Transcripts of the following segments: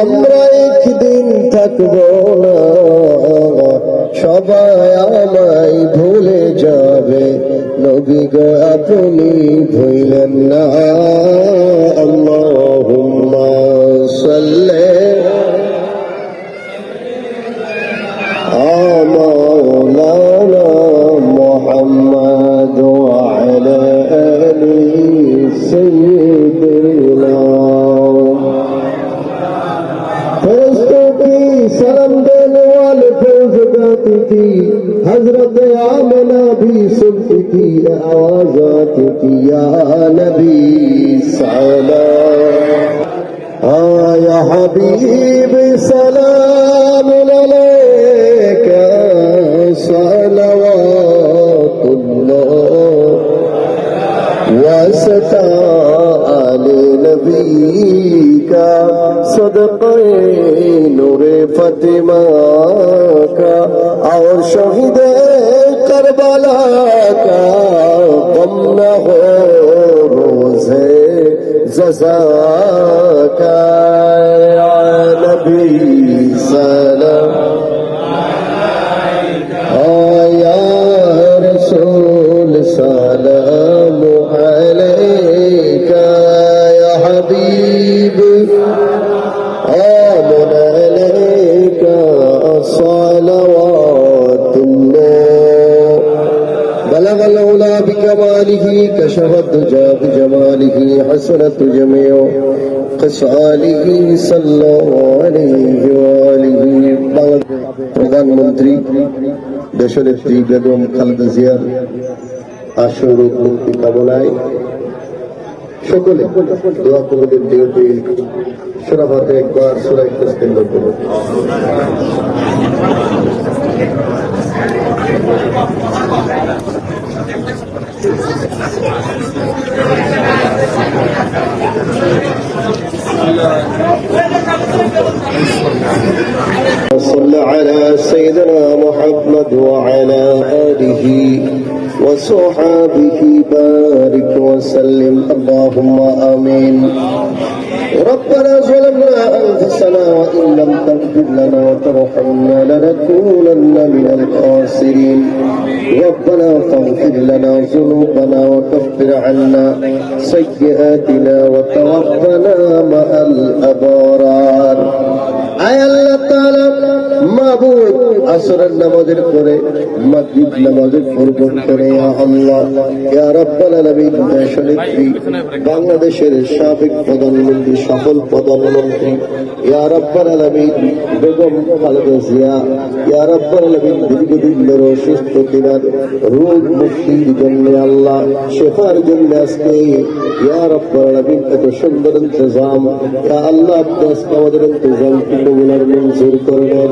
আমরা একদিন থাকবো না সবাই আমায় ভুলে যাবে নবী গো আপনি ভুলেন না আল্লাহুম্মা সাল্লি مولانا محمد وعلى آل سيدنا थी हजरत आमना भी सुनती थी आवाज आती थी या नबी सलाम आया हबीब सलाम अलैका सलवातुल्लाह वसता आले नबी का सदक़े नूरे फतिमा का اور شہید کربلا کا غم نہ ہو روز جزا کا یا نبی سلام یا رسول سلام علیکہ یا حبیب آمن علیکہ صلوات بلغ العلا بكماله كشف الدجى بجماله حسنت جميع خصاله صلى الله عليه وآله প্রধানমন্ত্রী দেশনেত্রী বেগম খালেদা জিয়ার আসর মুক্তি কামনায় সকলে দোয়া কবুলের নিয়তে সুরাভাতে একবার সুরাই কেন্দ্র করুন وصل على سيدنا محمد وعلى آله وصحابه بارك وسلم. اللهم آمين. ربنا ظلمنا أنفسنا وإن لم تغفر لنا وترحمنا لنكونن من الخاسرين. ربنا فاغفر لنا ذنوبنا وكفر عنا سيئاتنا وتوفنا مع الأبرار. أي الله تعالى معبود আসরের নামাজের পরে মাগরিব নামাজের পূর্বন করে আল্লাহ, ইয়া রাব্বাল আলামিন দেশনেত্রী বাংলাদেশের সাবেক প্রধানমন্ত্রী, সফল প্রধানমন্ত্রী, ইয়া রাব্বাল আলামিন, বেগম খালেদা জিয়া, ইয়া রাব্বাল আলামিন, দীর্ঘদিন ধরে অসুস্থ ছিলেন, রোগ মুক্তির জন্য আল্লাহ শেফার জন্য আজকে ইয়া রাব্বাল আলামিন এত সুন্দর ইন্তজাম, ইয়া আল্লাহ আপনি আজকে আমাদের কবুলার মঞ্জুর করবেন।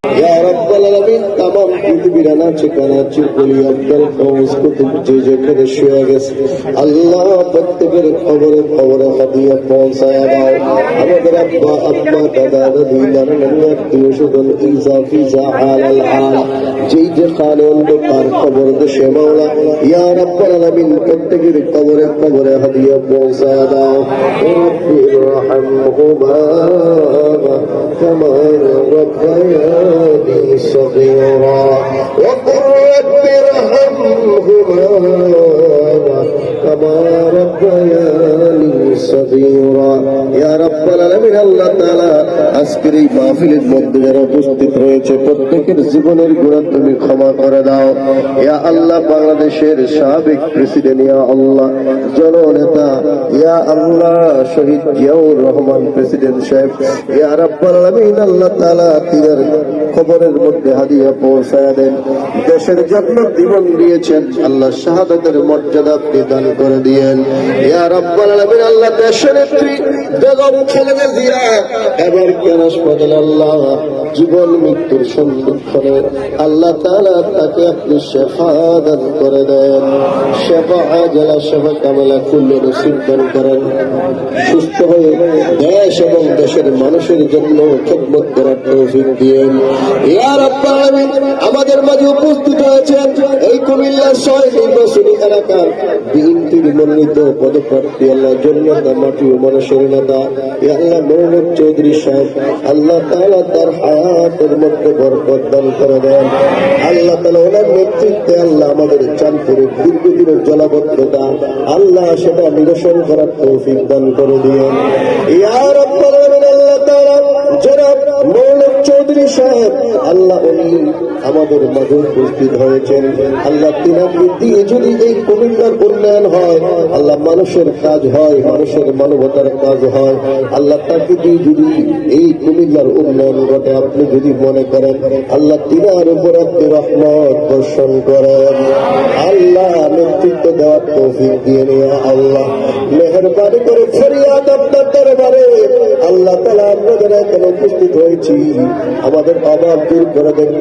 পৃথিবীর আনাচে কানাচে বলি আব্দুল কৌস কুতুব যে যেখানে শুয়ে গেছে আল্লাহ প্রত্যেকের খবরে খবরে হাদিয়া পৌঁছায়া দাও আমাদের আব্বা আম্মা দাদা দাদি নানা নানি আত্মীয় স্বজন ইজা ফিজা আল আল আল যেই যে কালে অন্ধকার খবর দেশে মাওলা ইয়া রাব্বাল আলামিন প্রত্যেকের খবরে খবরে হাদিয়া পৌঁছায়া দাও রব্বির রাহমহুমা كما ربياني صغيرا وقل رب ارحمهما كما ربياني صغيرا. আজকের এই মাহফিলের মধ্যে যারা উপস্থিত হয়েছে প্রত্যেকের জীবনের গুণা তুমি ক্ষমা করে দাও। ইয়া আল্লাহ, বাংলাদেশের সাবেক প্রেসিডেন্ট, ইয়া আল্লাহ, জননেতা, ইয়া আল্লাহ, শহীদ জিয়াউর রহমান প্রেসিডেন্ট সাহেব, ইয়া রাব্বাল আলামিন আল্লাহ তাআলা তিনার খবরের মধ্যে হাদিয়া পৌঁছায় দেন। দেশের জন্য জীবন দিয়েছেন, আল্লাহ শাহাদাতের মর্যাদা আপনি দান করে দিয়েন। ইয়া রাব্বাল আলামিন আল্লাহ দেশের বেগম খালেদা জিয়া এবার কেন হাসপাতাল আল্লাহ, জীবন, মৃত্যুর সম্মুখীনে আল্লাহ তাআলা তাকে আপনি শেফা দান করে দেন। শেফা আজলা শেফা কামেলা কুল্লে দান করেন। সুস্থ হয়ে দেশ এবং দেশের মানুষের জন্য খেদমত করার তৌফিক আলামিন, আমাদের মাঝে উপস্থিত হয়েছেন এই কুমিল্লার ছয় এলাকার বিএনপির মনোনীত পদপ্রার্থী আল্লাহ জন্মতা মাটি ও মানুষের নেতা আল্লাহ চৌধুরী সাহেব, আল্লাহ তাআলা তার হায়াতের মধ্যে বরকত দান করে দেন। আল্লাহ তাআলা ওনার নেতৃত্বে আল্লাহ আমাদের চাঁদপুরের দীর্ঘদিনের জলাবদ্ধতা, আল্লাহ সেটা নিরসন করার তৌফিক দান করে দিয়ে ইয়া চৌধুরী সাহেব, আল্লাহ আমাদের মাঝে উপস্থিত হয়েছেন। আল্লাহ দিয়ে যদি এই কুমিল্লার উন্নয়ন হয়, আল্লাহ মানুষের কাজ হয়, মানুষের মানবতার কাজ হয়। আল্লাহ তাকে দিয়ে যদি এই কুমিল্লার উন্নয়ন ঘটে, আপনি যদি মনে করেন, আল্লাহ তিনার উপর আপনি রহমত বর্ষণ করেন। আল্লাহ নেতৃত্ব দেওয়ার তৌফিক দিয়ে নেওয়া আল্লাহ মেহরবানি করে ফরিয়াদ আপনার দরবারে। আল্লাহ এখানে উপস্থিত হয়েছি। আমাদের অভাব দূর করে দেন